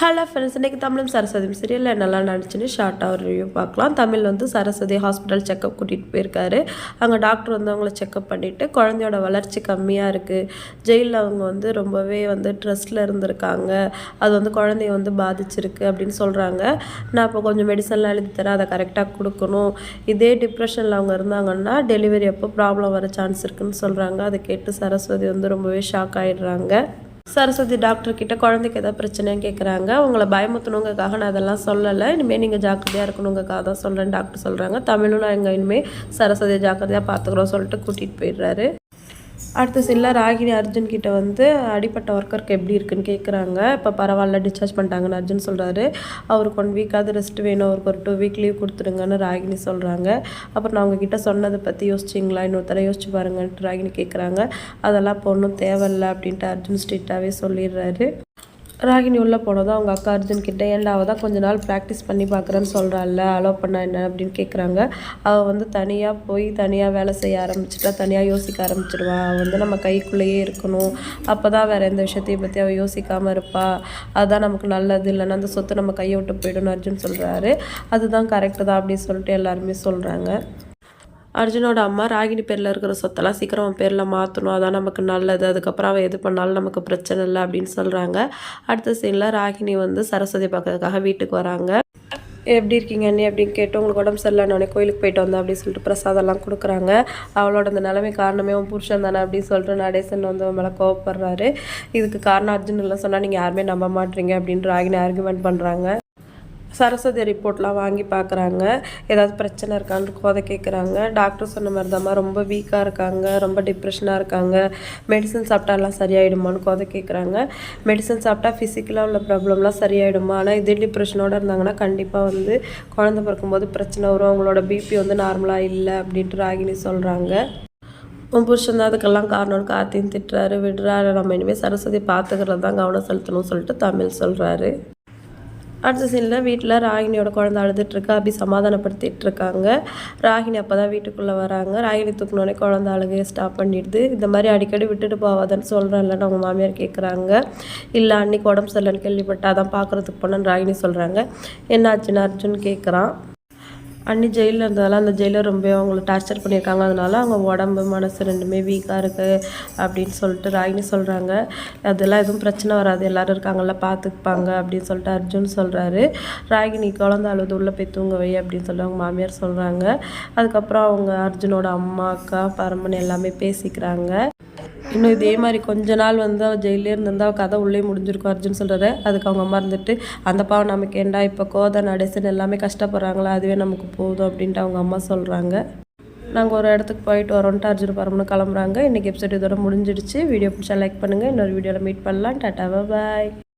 Hello friends இன்றைக்கி தமிழும் Saraswati serial நல்லா நடிச்சுன்னு ஷார்ட்டாக ஒரு ரிவ்யூ பார்க்கலாம். தமிழ் வந்து சரஸ்வதி ஹாஸ்பிட்டல் செக்கப் கூட்டிகிட்டு போயிருக்காரு. அங்கே டாக்டர் வந்து அவங்கள செக்கப் பண்ணிவிட்டு குழந்தையோட வளர்ச்சி கம்மியாக இருக்குது ஜெயிலில் அவங்க வந்து ரொம்பவே வந்து ட்ரெஸ்ட்டில் இருந்திருக்காங்க. அது வந்து குழந்தைய வந்து பாதிச்சிருக்கு அப்படின்னு சொல்கிறாங்க நான் இப்போ கொஞ்சம் மெடிசன்லாம் எழுதி தரேன் அதை கரெக்டாக கொடுக்கணும். இதே டிப்ரெஷனில் அவங்க இருந்தாங்கன்னா டெலிவரி அப்போ ப்ராப்ளம் வர சான்ஸ் இருக்குதுன்னு சொல்கிறாங்க அதை கேட்டு சரஸ்வதி வந்து ரொம்பவே ஷாக் ஆகிடுறாங்க சரஸ்வதி டாக்டர் கிட்ட குழந்தைக்கு ஏதாவது பிரச்சனைன்னு கேட்குறாங்க உங்களை பயமுத்தணுங்கக்காக நான் அதெல்லாம் சொல்லலை. இனிமேல் நீங்கள் ஜாக்கிரதையாக இருக்கணுங்கக்காக தான் சொல்கிறேன் டாக்டர் சொல்கிறாங்க தமிழும் நான் எங்கள் இனிமேல் சரஸ்வதி ஜாக்கிரதையாக பார்த்துக்குறோம் சொல்லிட்டு கூட்டிகிட்டு போயிடுறாரு. அடுத்த சில்லா ராகினி அர்ஜுன் கிட்ட வந்து அடிப்பட்ட ஒர்க்கருக்கு எப்படி இருக்குன்னு கேட்குறாங்க இப்போ பரவாயில்ல டிஸ்சார்ஜ் பண்ணிட்டாங்கன்னு அர்ஜுன் சொல்கிறாரு அவருக்கு ஒன் வீக்காவது ரெஸ்ட் வேணும். அவருக்கு ஒரு டூ வீக் லீவ் கொடுத்துருங்கன்னு ராகினி சொல்கிறாங்க அப்புறம் நான் உங்ககிட்ட சொன்னதை பற்றி யோசிச்சிங்களா? இன்னொருத்தர யோசிச்சு பாருங்கன்ட்டு ராகினி கேட்குறாங்க அதெல்லாம் இப்போ ஒன்றும் தேவையில்ல அப்படின்ட்டு அர்ஜுன் ஸ்ட்ரிக்டாகவே சொல்லிடுறாரு. ராகினி உள்ளே போனதும் அவங்க அக்கா அர்ஜுன் கிட்டே ஏன்டா அவள் தான் கொஞ்ச நாள் ப்ராக்டிஸ் பண்ணி பார்க்குறேன்னு சொல்கிறாள்ல அலோவ் பண்ண என்ன? அப்படின்னு கேட்குறாங்க அவள் வந்து தனியாக போய் தனியாக வேலை செய்ய ஆரம்பிச்சிட்டா தனியாக யோசிக்க ஆரம்பிச்சிடுவா அவள் வந்து நம்ம கைக்குள்ளேயே இருக்கணும். அப்போ தான் வேறு எந்த விஷயத்தையும் பற்றி அவள் யோசிக்காமல் இருப்பா. அதுதான் நமக்கு நல்லது. இல்லைன்னா அந்த சொத்து நம்ம கையை விட்டு போயிடும்னு அர்ஜுன் சொல்கிறாரு அதுதான் கரெக்டு தான் அப்படின்னு சொல்லிட்டு எல்லாருமே சொல்கிறாங்க அர்ஜுனோட அம்மா ராகினி பேரில் இருக்கிற சொத்தெல்லாம் சீக்கிரம் அவன் பேரில் மாற்றணும் அதான் நமக்கு நல்லது. அதுக்கப்புறம் அவன் எது பண்ணாலும் நமக்கு பிரச்சனை இல்லை அப்படின்னு சொல்கிறாங்க அடுத்த சீனில் ராகினி வந்து சரஸ்வதி பார்க்கறதுக்காக வீட்டுக்கு வராங்க. எப்படி இருக்கீங்க அண்ணி? அப்படின்னு கேட்டு உங்களுக்கு உடம்பு சரியில்லைன்னு கோயிலுக்கு போயிட்டு வந்தேன் அப்படின்னு சொல்லிட்டு பிரசாதம்லாம் கொடுக்குறாங்க. அவளோட அந்த நிலைமை காரணமே அவன் புருஷன் தானே அப்படின்னு சொல்லிட்டு நடேசன் வந்து அவன் மேலே கோவப்படுறாரு. இதுக்கு காரணம் அர்ஜுன் இல்லை சொன்னால் நீங்கள் யாருமே நம்ப மாட்டீங்க அப்படின்னு ராகினி ஆர்குமெண்ட் பண்ணுறாங்க சரஸ்வதி ரிப்போர்ட்லாம் வாங்கி பார்க்குறாங்க. ஏதாவது பிரச்சனை இருக்கான்னு கோதை கேட்குறாங்க. டாக்டர் சொன்ன மாதிரி தாம்மா ரொம்ப வீக்காக இருக்காங்க ரொம்ப டிப்ரெஷனாக இருக்காங்க. மெடிசன் சாப்பிட்டா எல்லாம் சரியாயிடுமான்னு கோதை கேட்குறாங்க. மெடிசன் சாப்பிட்டா ஃபிசிக்கலாக உள்ள ப்ராப்ளம்லாம் சரியாயிடுமா? ஆனால் இதே டிப்ரெஷனோடு இருந்தாங்கன்னா கண்டிப்பாக வந்து குழந்தை பிறக்கும்போது பிரச்சனை வரும். அவங்களோட பிபி வந்து நார்மலாக இல்லை அப்படின்ட்டு ராகினி சொல்கிறாங்க உன் புருஷன் தான் அதுக்கெல்லாம் காரணம்னு காத்தின்னு திட்டுறாரு விடுறாரு. நம்ம இனிமேல் சரஸ்வதி பார்த்துக்கிறது தான் கவனம் செலுத்தணும்னு சொல்லிட்டு தமிழ் சொல்கிறாரு அடுத்த சீனில் வீட்டில் ராகினியோட குழந்தை அழுதுட்டுருக்கு அப்படி சமாதானப்படுத்திட்டு இருக்காங்க ராகினி அப்போ தான் வீட்டுக்குள்ளே வராங்க. ராகினி தூக்கினோடனே குழந்தை அழுகையை ஸ்டாப் பண்ணிடுது. இந்த மாதிரி அடிக்கடி விட்டுட்டு போவாதன்னு சொல்கிறேன்லன்னு அவங்க மாமியார் கேட்குறாங்க இல்லை அன்னைக்கு உடம்பு சரியில்லைன்னு கேள்விப்பட்டால் தான் பார்க்குறதுக்கு போனேன்னு ராகினி சொல்கிறாங்க என்ன என்னாச்சுன்னு அர்ஜுன் கேட்குறான் அன்னி ஜெயிலில் இருந்ததால் அந்த ஜெயிலில் ரொம்ப அவங்கள டார்ச்சர் பண்ணியிருக்காங்க. அதனால அவங்க உடம்பு மனசு ரெண்டுமே வீக்காக இருக்குது அப்படின்னு சொல்லிட்டு ராகினி சொல்கிறாங்க அதெல்லாம் எதுவும் பிரச்சனை வராது. எல்லோரும் இருக்காங்கல்ல பார்த்துப்பாங்க அப்படின்னு சொல்லிட்டு அர்ஜுன் சொல்கிறாரு ராகினி குழந்த அழுது உள்ளே போய் தூங்க வை அப்படின்னு சொல்லி அவங்க மாமியார் சொல்கிறாங்க அதுக்கப்புறம் அவங்க அர்ஜுனோட அம்மா அக்கா பரமன் எல்லாமே பேசிக்கிறாங்க. இன்னும் இதே மாதிரி கொஞ்ச நாள் வந்து அவள் ஜெயிலே இருந்திருந்தா அவள் கதை உள்ளே முடிஞ்சிருக்கும். அர்ஜுன் சொல்கிறாரு அதுக்கு அவங்க அம்மா இருந்துட்டு அந்த பாவம் நமக்கு ஏண்டா இப்போ கோதை நடேசன் எல்லாமே கஷ்டப்படுறாங்களா? அதுவே நமக்கு போதும் அப்படின்ட்டு அவங்க அம்மா சொல்கிறாங்க நாங்கள் ஒரு இடத்துக்கு போயிட்டு வரோன்ட்டு அர்ஜுன் பரமனு கிளம்புறாங்க. இன்றைக்கி எபிசோட் இதோட முடிஞ்சிடுச்சு. வீடியோ பிடிச்சா லைக் பண்ணுங்கள் இன்னொரு வீடியோவில் மீட் பண்ணலாம். டாட்டா பாய்